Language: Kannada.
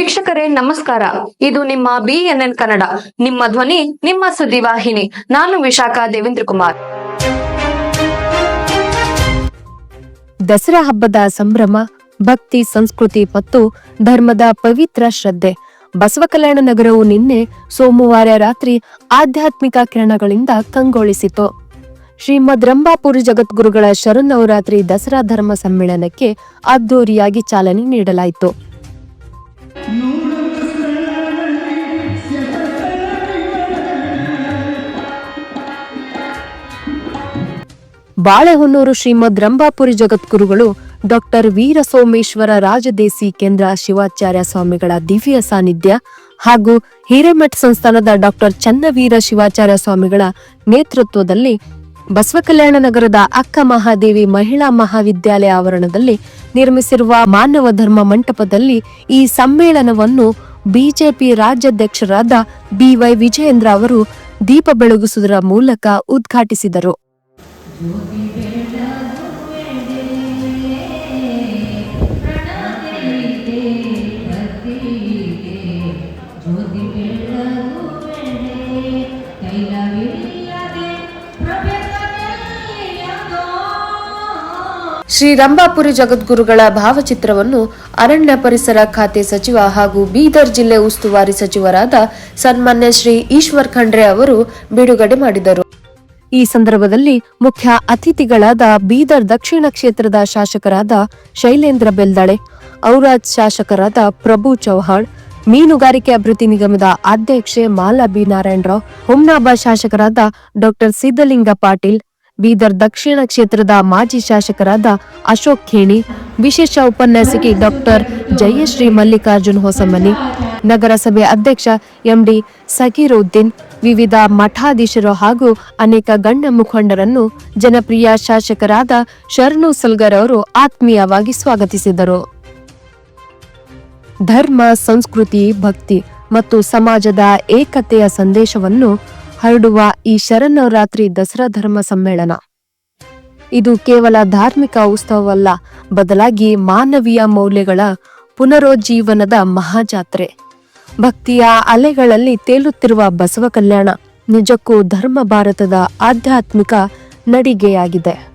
ವೀಕ್ಷಕರೇ, ನಮಸ್ಕಾರ. ಇದು ನಿಮ್ಮ ಬಿಎನ್ಎನ್ ಕನ್ನಡ. ನಿಮ್ಮ ಧ್ವನಿ, ನಿಮ್ಮ ಸುದ್ದಿವಾಹಿನಿ. ನಾನು ವಿಶಾಖ ದೇವೇಂದ್ರ ಕುಮಾರ್. ದಸರಾ ಹಬ್ಬದ ಸಂಭ್ರಮ, ಭಕ್ತಿ, ಸಂಸ್ಕೃತಿ ಮತ್ತು ಧರ್ಮದ ಪವಿತ್ರ ಶ್ರದ್ಧೆ. ಬಸವ ಕಲ್ಯಾಣ ನಗರವು ನಿನ್ನೆ ಸೋಮವಾರ ರಾತ್ರಿ ಆಧ್ಯಾತ್ಮಿಕ ಕಿರಣಗಳಿಂದ ಕಂಗೊಳಿಸಿತು. ಶ್ರೀಮದ್ ರಂಭಾಪುರಿ ಜಗದ್ಗುರುಗಳ ಶರನ್ನವರಾತ್ರಿ ದಸರಾ ಧರ್ಮ ಸಮ್ಮೇಳನಕ್ಕೆ ಅದ್ದೂರಿಯಾಗಿ ಚಾಲನೆ ನೀಡಲಾಯಿತು. ಬಾಳೆಹೊನ್ನೂರು ಶ್ರೀಮದ್ ರಂಭಾಪುರಿ ಜಗದ್ಗುರುಗಳು ಡಾಕ್ಟರ್ ವೀರ ಸೋಮೇಶ್ವರ ರಾಜದೇಸಿ ಕೇಂದ್ರ ಶಿವಾಚಾರ್ಯ ಸ್ವಾಮಿಗಳ ದಿವ್ಯ ಸಾನ್ನಿಧ್ಯ ಹಾಗೂ ಹಿರೇಮಠ್ ಸಂಸ್ಥಾನದ ಡಾಕ್ಟರ್ ಚನ್ನವೀರ ಶಿವಾಚಾರ್ಯ ಸ್ವಾಮಿಗಳ ನೇತೃತ್ವದಲ್ಲಿ ಬಸವಕಲ್ಯಾಣ ನಗರದ ಅಕ್ಕ ಮಹಾದೇವಿ ಮಹಿಳಾ ಮಹಾವಿದ್ಯಾಲಯ ಆವರಣದಲ್ಲಿ ನಿರ್ಮಿಸಿರುವ ಮಾನವ ಧರ್ಮ ಮಂಟಪದಲ್ಲಿ ಈ ಸಮ್ಮೇಳನವನ್ನು ಬಿಜೆಪಿ ರಾಜ್ಯಾಧ್ಯಕ್ಷರಾದ ಬಿವೈ ವಿಜಯೇಂದ್ರ ಅವರು ದೀಪ ಬೆಳಗಿಸುವುದರ ಮೂಲಕ ಉದ್ಘಾಟಿಸಿದರು. ಶ್ರೀ ರಂಭಾಪುರಿ ಜಗದ್ಗುರುಗಳ ಭಾವಚಿತ್ರವನ್ನು ಅರಣ್ಯ ಪರಿಸರ ಖಾತೆ ಸಚಿವ ಹಾಗೂ ಬೀದರ್ ಜಿಲ್ಲೆ ಉಸ್ತುವಾರಿ ಸಚಿವರಾದ ಸನ್ಮಾನ್ಯ ಶ್ರೀ ಈಶ್ವರ್ ಖಂಡ್ರೆ ಅವರು ಬಿಡುಗಡೆ ಮಾಡಿದರು. ಈ ಸಂದರ್ಭದಲ್ಲಿ ಮುಖ್ಯ ಅತಿಥಿಗಳಾದ ಬೀದರ್ ದಕ್ಷಿಣ ಕ್ಷೇತ್ರದ ಶಾಸಕರಾದ ಶೈಲೇಂದ್ರ ಬೆಲ್ದಾಳೆ ಔರಾಜ್ ಶಾಸಕರಾದ ಪ್ರಭು ಚೌಹಾಣ್, ಮೀನುಗಾರಿಕೆ ಅಭಿವೃದ್ಧಿ ನಿಗಮದ ಅಧ್ಯಕ್ಷೆ ಮಾಲಾ ಬಿ ನಾರಾಯಣರಾವ್ ಹುಮ್ನಾಬ ಶಾಸಕರಾದ ಡಾಕ್ಟರ್ ಸಿದ್ದಲಿಂಗ ಪಾಟೀಲ್, ಬೀದರ್ ದಕ್ಷಿಣ ಕ್ಷೇತ್ರದ ಮಾಜಿ ಶಾಸಕರಾದ ಅಶೋಕ್ ಖೇಣಿ, ವಿಶೇಷ ಉಪನ್ಯಾಸಕಿ ಡಾಕ್ಟರ್ ಜಯಶ್ರೀ ಮಲ್ಲಿಕಾರ್ಜುನ್ ಹೊಸಮನಿ, ನಗರಸಭೆ ಅಧ್ಯಕ್ಷ ಎಂಡಿ ಸಗೀರುದ್ದೀನ್ ವಿವಿಧ ಮಠಾಧೀಶರು ಹಾಗೂ ಅನೇಕ ಗಣ್ಯ ಮುಖಂಡರನ್ನು ಜನಪ್ರಿಯ ಶಾಸಕರಾದ ಶರಣು ಸಲ್ಗರ್ ಅವರು ಆತ್ಮೀಯವಾಗಿ ಸ್ವಾಗತಿಸಿದರು. ಧರ್ಮ, ಸಂಸ್ಕೃತಿ, ಭಕ್ತಿ ಮತ್ತು ಸಮಾಜದ ಏಕತೆಯ ಸಂದೇಶವನ್ನು ಹರಡುವ ಈ ಶರನ್ನವರಾತ್ರಿ ದಸರಾ ಧರ್ಮ ಸಮ್ಮೇಳನ. ಇದು ಕೇವಲ ಧಾರ್ಮಿಕ ಉತ್ಸವವಲ್ಲ, ಬದಲಾಗಿ ಮಾನವೀಯ ಮೌಲ್ಯಗಳ ಪುನರುಜ್ಜೀವನದ ಮಹಾಜಾತ್ರೆ. ಭಕ್ತಿಯ ಅಲೆಗಳಲ್ಲಿ ತೇಲುತ್ತಿರುವ ಬಸವ ಕಲ್ಯಾಣ ನಿಜಕ್ಕೂ ಧರ್ಮ ಭಾರತದ ಆಧ್ಯಾತ್ಮಿಕ ನಡಿಗೆಯಾಗಿದೆ.